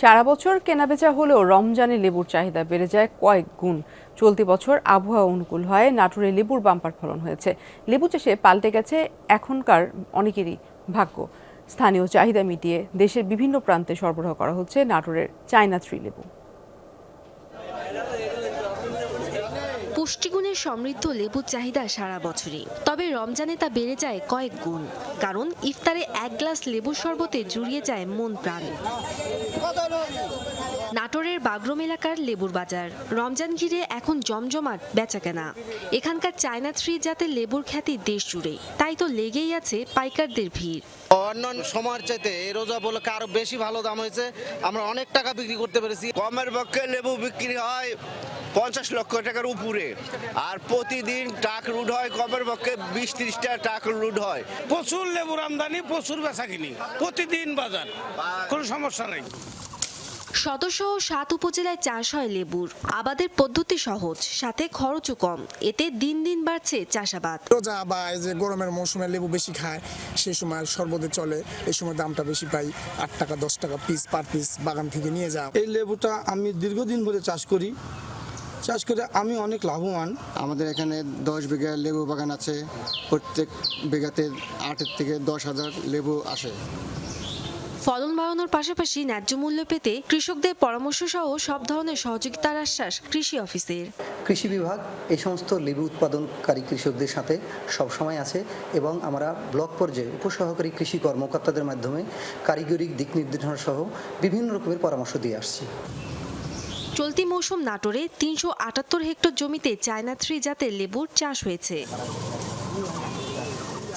সারা বছর কেনাবেচা হলেও রমজানে লেবুর চাহিদা বেড়ে যায় কয়েক গুণ। চলতি বছর আবহাওয়া অনুকূল হয় নাটোরে লেবুর বাম্পার ফলন হয়েছে। লেবু চাষে পাল্টে গেছে এখনকার অনেকেরই ভাগ্য। স্থানীয় চাহিদা মিটিয়ে দেশের বিভিন্ন প্রান্তে সরবরাহ করা হচ্ছে নাটোরের চায়না থ্রি লেবু। পুষ্টিগুণে সমৃদ্ধ লেবুর চাহিদা সারা বছরই। তবে রমজানে তা বেড়ে যায় কয়েক গুণ। কারণ ইফতারে এক গ্লাস লেবুর শরবতে জুড়িয়ে যায় মন প্রাণ। নাটোরের বাগরম এলাকার লেবুর বাজার। রমজান ঘিরে এখন জমজমাট বেচাকেনা। এখানকার চায়না থ্রি জাতের লেবুর খ্যাতি দেশ জুড়ে তাই তো লেগেই আছে পাইকারদের ভিড়। অন্যান্য সময়ের চাইতে এই রোজা উপলক্ষে আরও বেশি ভালো দাম হয়েছে। আমরা অনেক টাকা বিক্রি করতে পেরেছি। কমের পক্ষে লেবু বিক্রি হয় পঞ্চাশ লক্ষ টাকার উপরে। আর প্রতিদিন ট্রাক রুট হয় কমের পক্ষে বিশ ত্রিশটা ট্রাক রুট হয়। প্রচুর লেবুর আমদানি প্রচুর বেচা কিনি প্রতিদিন বাজার কোনো সমস্যা নেই। সদস্য সাত উপজেলায় চাষ হয় লেবুর। আবাদের পদ্ধতি সহজ সাথে খরচও কম। এতে দিন দিন বাড়ছে চাষাবাদ। রোজা বা এই যে গরমের মৌসুমে লেবু বেশি খায় সেই সময় সর্বদে চলে এই সময় দামটা বেশি পাই আট টাকা দশ টাকা পিস পার পিস বাগান থেকে নিয়ে যাও। এই লেবুটা আমি দীর্ঘদিন ধরে চাষ করি। চাষ করে আমি অনেক লাভবান। আমাদের এখানে দশ বিঘা লেবু বাগান আছে। প্রত্যেক বিঘাতে আটের থেকে দশ হাজার লেবু আসে। ফলন বাড়ানোর পাশাপাশি ন্যায্য মূল্য পেতে কৃষকদের পরামর্শ সহ সব ধরনের সহযোগিতার আশ্বাস কৃষি অফিসের। কৃষি বিভাগ এই সমস্ত লেবু উৎপাদনকারী কৃষকদের সাথে সবসময় আছে এবং আমরা ব্লক পর্যায়ে উপসহকারী কৃষি কর্মকর্তাদের মাধ্যমে কারিগরি দিক নির্দেশনা সহ বিভিন্ন রকমের পরামর্শ দিয়ে আসছি। চলতি মৌসুম নাটোরে তিনশো আটাত্তর হেক্টর জমিতে চায়না থ্রি জাতের লেবুর চাষ হয়েছে।